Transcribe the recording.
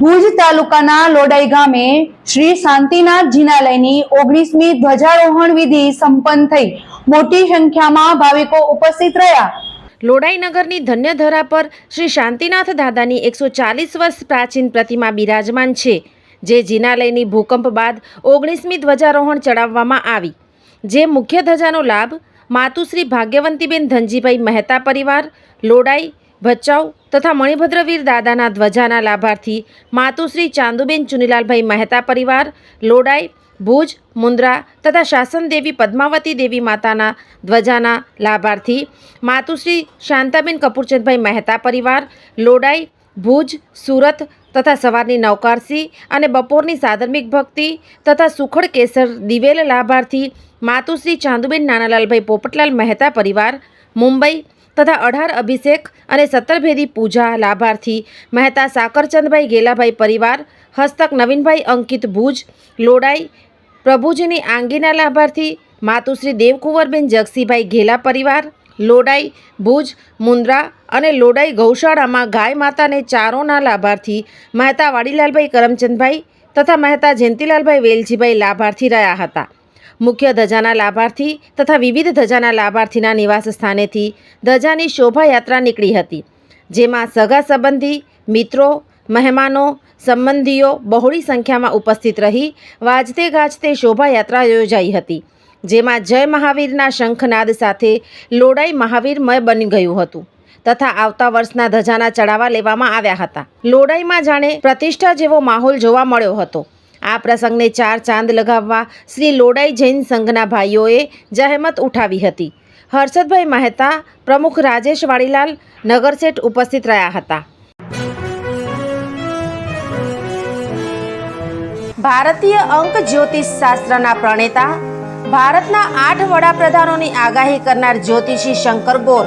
Bhuj તાલુકાના લોડાઈ ગામે શ્રી શાંતિનાથ જિનાલયની ઓગણીસમી ધ્વજારોહણ વિધિ સંપન્ન થઈ. મોટી સંખ્યામાં ભાવિકો ઉપસ્થિત રહ્યા. લોડાઈ નગરની ધન્ય ધન્યધરા પર શ્રી શાંતિનાથ દાદાની એકસો ચાલીસ વર્ષ પ્રાચીન પ્રતિમા બિરાજમાન છે, જે જિનાલયની ભૂકંપ બાદ ઓગણીસમી ધ્વજારોહણ ચડાવવામાં આવી. જે મુખ્ય ધજાનો લાભ માતુશ્રી ભાગ્યવંતીબેન ધનજીભાઈ મહેતા પરિવાર, લોડાઈ ભચાઉ તથા મણિભદ્રવીર દાદાના ધ્વજાના લાભાર્થી માતુશ્રી ચાંદુબેન ચુનીલાલભાઈ મહેતા પરિવાર, લોડાઈ, ભુજ, મુન્દ્રા તથા શાસન દેવી પદ્માવતી દેવી માતાના ધ્વજાના લાભાર્થી માતુશ્રી શાંતાબેન કપૂરચંદભાઈ મહેતા પરિવાર, લોડાઈ, ભુજ, સુરત તથા સવારની નવકારસી અને બપોરની સાધર્મિક ભક્તિ તથા સુખડ કેસર દિવેલ લાભાર્થી માતુશ્રી ચાંદુબેન નાનાલાલભાઈ પોપટલાલ મહેતા પરિવાર, મુંબઈ તથા અઢાર અભિષેક અને સત્તરભેદી પૂજા લાભાર્થી મહેતા સાકરચંદભાઈ ગેલાભાઈ પરિવાર, હસ્તક નવીનભાઈ અંકિત ભુજ, લોડાઈ પ્રભુજીની આંગીના લાભાર્થી માતુશ્રી દેવકુંવરબેન જગસીભાઈ ઘેલા પરિવાર, લોડાઈ ભુજ, મુન્દ્રા અને લોડાઈ ગૌશાળામાં ગાય માતાને ચારોના લાભાર્થી મહેતા વાડીલાલભાઈ કરમચંદભાઈ તથા મહેતા જયંતિલાલભાઈ વેલજીભાઈ લાભાર્થી રહ્યા હતા. મુખ્ય ધજાના લાભાર્થી તથા વિવિધ ધજાના લાભાર્થીના નિવાસ સ્થાનેથી ધજાની શોભાયાત્રા નીકળી હતી, જેમાં સગા સંબંધી, મિત્રો, મહેમાનો, સંબંધીઓ બહોળી સંખ્યામાં ઉપસ્થિત રહી વાજતે ગાજતે શોભાયાત્રા યોજાઈ હતી, જેમાં જય મહાવીરના શંખનાદ સાથે લોડાઈ મહાવીરમય બની ગયું હતું તથા આવતા વર્ષના ધજાના ચડાવવા લેવામાં આવ્યા હતા. લોડાઈમાં જાણે પ્રતિષ્ઠા જેવો માહોલ જોવા મળ્યો હતો. આ પ્રસંગને ચાર ચાંદ લગાવવા શ્રી લોડાઈ જૈન સંઘના ભાઈઓએ જહેમત ઉઠાવી હતી. હર્ષદભાઈ મહેતા, પ્રમુખ રાજેશ વાડીલાલ નગરસેઠ ઉપસ્થિત રહ્યા હતા. ભારતીય અંક જ્યોતિષ શાસ્ત્રના પ્રણેતા, ભારતના આઠ વડાપ્રધાનોની આગાહી કરનાર જ્યોતિષી શંકર ગોર